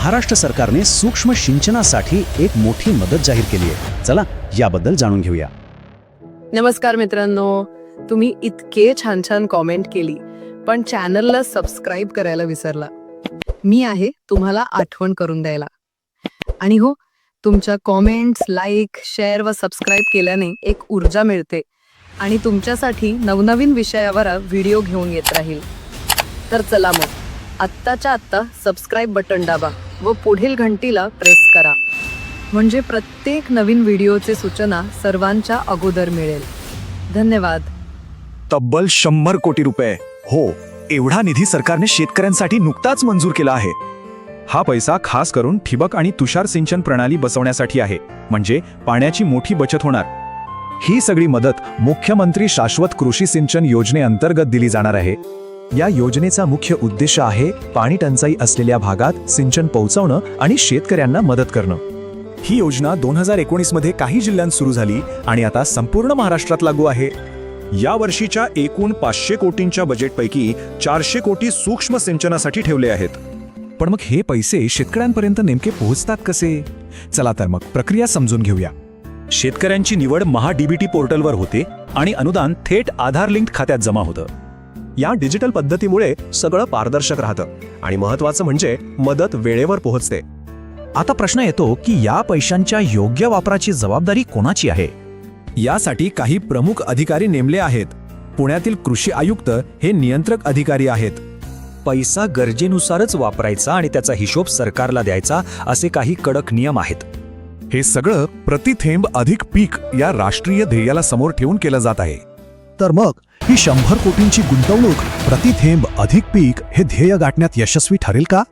महाराष्ट्र सरकारने सूक्ष्म सिंचनासाठी एक मोठी मदत जाहीर केली आहे. चला याबद्दल जाणून घेऊया. नमस्कार मित्रांनो. तुम्ही इतके छान छान कॉमेंट केली पण चॅनलला सबस्क्राईब करायला विसरला. मी आहे तुम्हाला आठवण करून द्यायला. आणि हो तुमच्या कॉमेंट्स लाईक शेअर व सबस्क्राईब केल्याने एक ऊर्जा मिळते आणि तुमच्यासाठी नवनवीन विषयावर व्हिडिओ घेऊन येत राहील. तर चला मग. आत्ताच्या आत्ता सबस्क्राईब बटन दाबा व पुढील घंटीला प्रेस करा. म्हणजे प्रत्येक नवीन व्हिडिओचे सूचना सर्वांच्या अगोदर मिळेल. धन्यवाद. तब्बल शंभर कोटी रुपये. हो एवढा निधी सरकारने शेतकऱ्यांसाठी नुकताच मंजूर केला आहे. हा पैसा खास करून ठिबक आणि तुषार सिंचन प्रणाली बसवण्यासाठी आहे. म्हणजे पाण्याची मोठी बचत होणार. ही सगळी मदत मुख्यमंत्री शाश्वत कृषी सिंचन योजनेअंतर्गत दिली जाणार आहे. या योजनेचा मुख्य उद्देश आहे पाणी टंचाई असलेल्या भागात सिंचन पोहोचवणं आणि शेतकऱ्यांना मदत करणं. ही योजना दोन हजार एकोणीसमध्ये काही जिल्ह्यांत सुरू झाली आणि आता संपूर्ण महाराष्ट्रात लागू आहे. या वर्षीच्या एकूण पाचशे कोटींच्या बजेटपैकी चारशे कोटी सूक्ष्म सिंचनासाठी ठेवले आहेत. पण मग हे पैसे शेतकऱ्यांपर्यंत नेमके पोहोचतात कसे? चला तर मग प्रक्रिया समजून घेऊया. शेतकऱ्यांची निवड महा डीबीटी पोर्टलवर होते आणि अनुदान थेट आधार लिंक खात्यात जमा होतं. या डिजिटल पद्धतीमुळे सगळं पारदर्शक राहतं. आणि महत्वाचं म्हणजे मदत वेळेवर पोहोचते. आता प्रश्न येतो की या पैशांच्या योग्य वापराची जबाबदारी कोणाची आहे? यासाठी काही प्रमुख अधिकारी नेमले आहेत. पुण्यातील कृषी आयुक्त हे नियंत्रक अधिकारी आहेत. पैसा गरजेनुसारच वापरायचा आणि त्याचा हिशोब सरकारला द्यायचा असे काही कडक नियम आहेत. हे सगळं प्रतिथेंब अधिक पीक या राष्ट्रीय ध्येयाला समोर ठेवून केलं जात आहे. तर मग ही शंभर कोटींची गुंतवणूक प्रतिथेंब अधिक पीक हे ध्येय गाठण्यात यशस्वी ठरेल का?